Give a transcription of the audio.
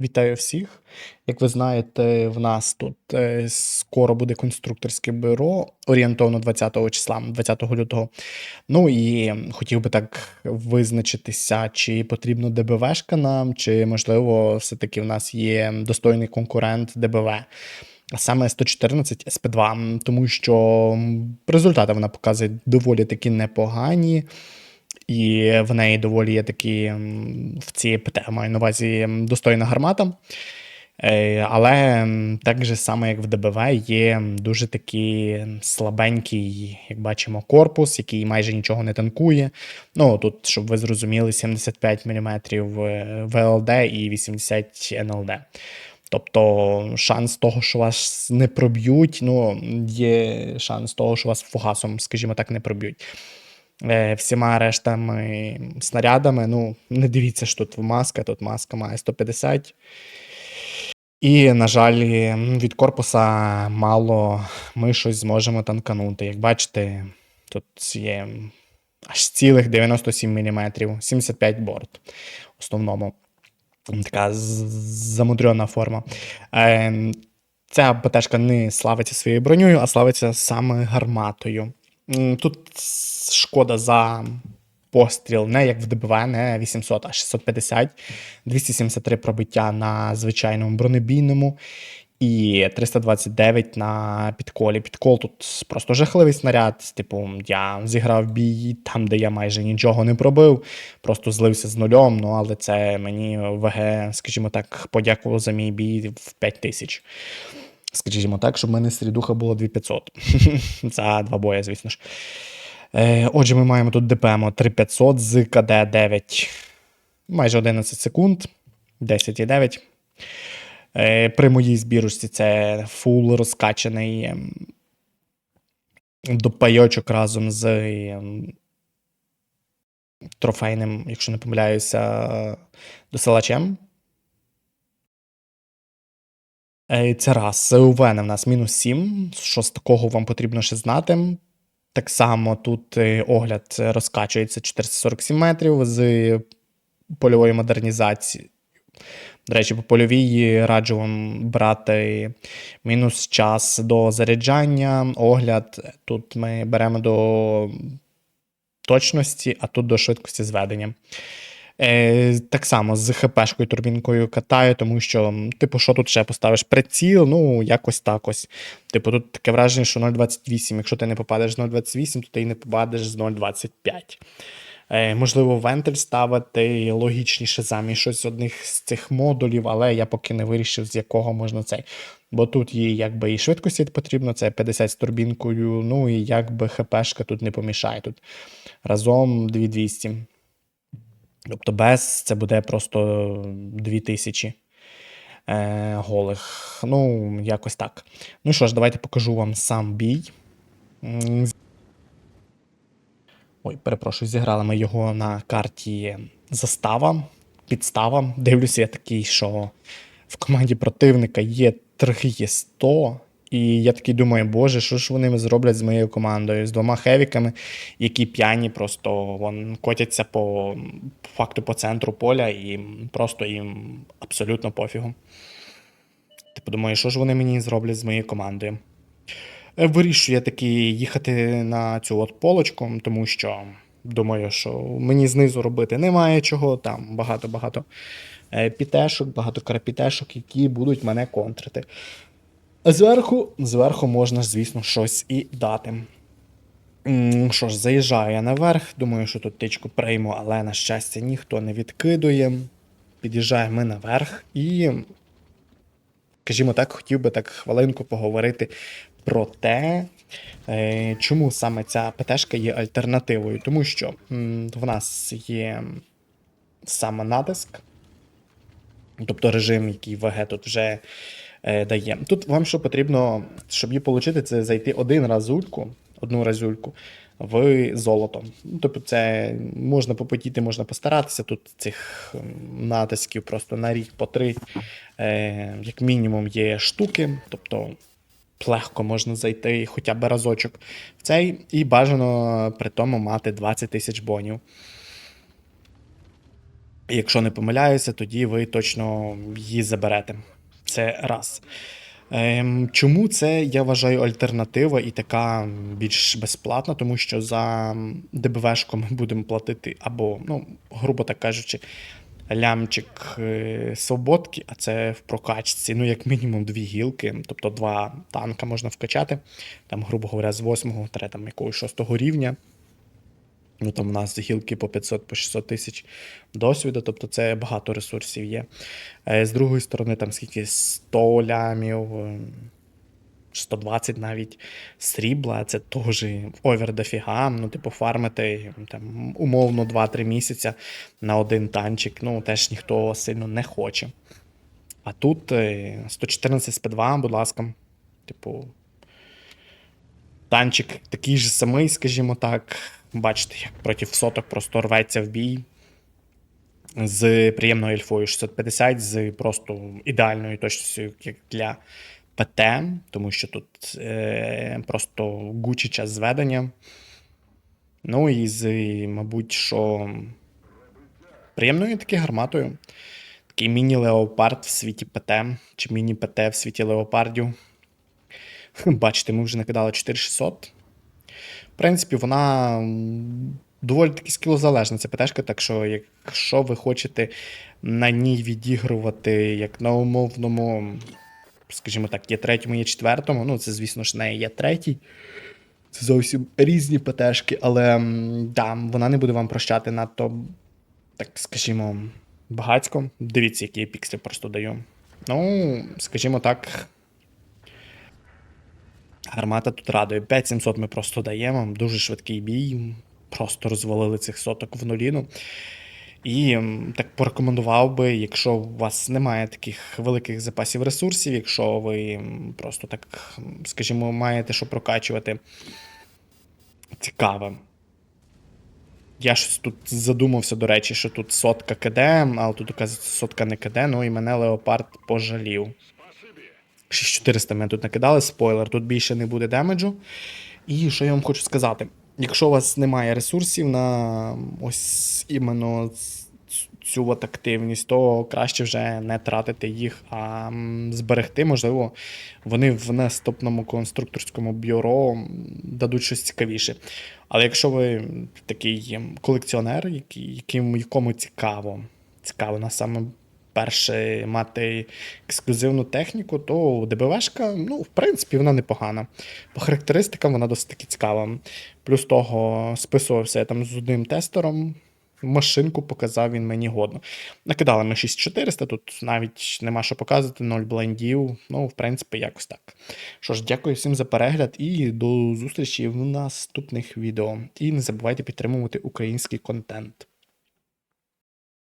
Вітаю всіх. Як ви знаєте, в нас тут е, скоро буде конструкторське бюро орієнтовно 20 числа, 20 лютого. Ну і хотів би так визначитися, чи потрібно ДБВшка нам, чи можливо, все-таки в нас є достойний конкурент ДБВ. А саме 114 СП2, тому що результати вона показує доволі таки непогані. І в неї доволі є такі в цій ПТ, маю на увазі достойна гармата. Е, Але так же само, як в ДБВ, є дуже такий слабенький, як бачимо, корпус, який майже нічого не танкує. Ну, тут, щоб ви зрозуміли, 75 мм ВЛД і 80 НЛД. Тобто шанс того, що вас не проб'ють, ну, є шанс того, що вас фугасом, скажімо так, не проб'ють. Е, всіма рештами снарядами. Ну, не дивіться, що тут маска, тут маска має 150. І, на жаль, від корпуса мало ми щось зможемо танканути. Як бачите, тут є аж цілих 97 мм, 75 борт в основному. Така замудрена форма. Е, Ця БТшка не славиться своєю броньою, а славиться саме гарматою. Тут шкода за постріл, не як в ДБВ, не 800, а 650, 273 пробиття на звичайному бронебійному і 329 на підколі. Підкол тут просто жахливий снаряд. Типу, я зіграв бій там, де я майже нічого не пробив, просто злився з нульом. Ну, але це мені ВГ, скажімо так, подякував за мій бій в 5000. Скажімо так, щоб в мене середуха було 2500. За два бої, звісно ж. Е, Отже, ми маємо тут ДПМ 3500 з КД 9, майже 11 секунд, 10,9. Е, При моїй збірочці це фул розкачаний ем, допайочок разом з ем, трофейним, якщо не помиляюся, досилачем. Це раз. У Вена в нас мінус 7. Що з такого вам потрібно ще знати? Так само тут е, огляд е, розкачується 447 метрів з польової модернізації. До речі, по польовій раджу вам брати мінус час до заряджання, огляд. Тут ми беремо до точності, а тут до швидкості зведення. Е, так само з ХПшкою турбінкою катаю, тому що, типу, що тут ще поставиш? Приціл, ну, якось так ось. Типу, тут таке враження, що 0,28. Якщо ти не попадеш з 0,28, то ти й не попадеш з 0,25. Е, можливо, вентиль ставити логічніше замість щось з одних з цих модулів, але я поки не вирішив, з якого можна цей. Бо тут їй якби і швидкості потрібно, це 50 з турбінкою, ну і якби ХПшка тут не помішає. Тут разом 2200. Тобто без це буде просто 2000 е, голих. Ну, якось так. Ну що ж, давайте покажу вам сам бій. Ой, перепрошую, зіграли ми його на карті застава, підстава. Дивлюся, я такий, що в команді противника є 300. І я такий думаю, боже, що ж вони зроблять з моєю командою, з двома хевіками, які п'яні, просто вон, котяться по факту по центру поля, і просто їм абсолютно пофігу. Типу, думаю, що ж вони мені зроблять з моєю командою. Е, Вирішую я таки їхати на цю от полочку, тому що думаю, що мені знизу робити немає чого, там багато-багато е, пітешок, багато карапітешок, які будуть мене контрити. Зверху, зверху можна, звісно, щось і дати. Що ж, заїжджаю я наверх, думаю, що тут тичку прийму, але на щастя ніхто не відкидує. Під'їжджаємо ми наверх і, скажімо так, хотів би так хвилинку поговорити про те, е, чому саме ця ПТшка є альтернативою. Тому що в нас є саме натиск, тобто режим, який ВГ тут вже дає. Тут вам що потрібно, щоб її отримати, це зайти один разульку, одну разульку в золото. Ну, Тобто, це можна попотіти, можна постаратися. Тут цих натисків просто на рік по три, е, як мінімум, є штуки. Тобто легко можна зайти хоча б разочок в цей, і бажано при тому мати 20 тисяч бонів. Якщо не помиляюся, тоді ви точно її заберете. Це раз. Ем, чому це, я вважаю, альтернатива і така більш безплатна, тому що за ДБВшку ми будемо платити або, ну, грубо так кажучи, лямчик е, свободки, а це в прокачці, ну, як мінімум, дві гілки, тобто два танка можна вкачати, там, грубо говоря, з 8 та там якогось 6 рівня. Ну, там у нас гілки по 500 по 600 тисяч досвіду, тобто це багато ресурсів є. Е, З другої сторони, там скільки 100 лямів, е, 120 навіть срібла, це теж овер дофіга. Ну, типу, фармити там, умовно 2-3 місяця на один танчик, ну, теж ніхто сильно не хоче. А тут е, 114 з П2, будь ласка, типу, танчик такий же самий, скажімо так. Бачите, як проти соток просто рветься в бій. З приємною ельфою 650, з просто ідеальною точністю, як для ПТ, тому що тут е, просто гучий час зведення. Ну і з, мабуть, що приємною таки гарматою. Такий міні-леопард в світі ПТ, чи міні-ПТ в світі леопардів. Бачите, ми вже накидали 4600. В принципі, вона доволі таки скілозалежна, ця ПТшка, так що, якщо ви хочете на ній відігрувати як на умовному, скажімо так, є третьому, є четвертому, ну це, звісно ж, не є третій. Це зовсім різні ПТшки, але да, вона не буде вам прощати надто, так скажімо, багацько. Дивіться, які я пікселі просто даю. Ну, скажімо так, Гармата тут радує. 5700 ми просто даємо. Дуже швидкий бій. Просто розвалили цих соток в нуліну. І так порекомендував би, якщо у вас немає таких великих запасів ресурсів, якщо ви просто так, скажімо, маєте що прокачувати. Цікаве. Я щось тут задумався, до речі, що тут сотка КД, але тут оказується сотка не КД, ну і мене Леопард пожалів. 6400 мене тут накидали, спойлер, тут більше не буде демеджу. І що я вам хочу сказати? Якщо у вас немає ресурсів на ось іменно цю от активність, то краще вже не тратити їх, а зберегти. Можливо, вони в наступному конструкторському бюро дадуть щось цікавіше. Але якщо ви такий колекціонер, який, якому цікаво, цікаво на саме перше мати ексклюзивну техніку, то ДБВшка, ну, в принципі, вона непогана. По характеристикам вона досить таки цікава. Плюс того, списувався я там з одним тестером. Машинку показав він мені годно. Накидали ми 6400, тут навіть нема що показувати, 0 блендів. Ну, в принципі, якось так. Що ж, дякую всім за перегляд і до зустрічі в наступних відео. І не забувайте підтримувати український контент.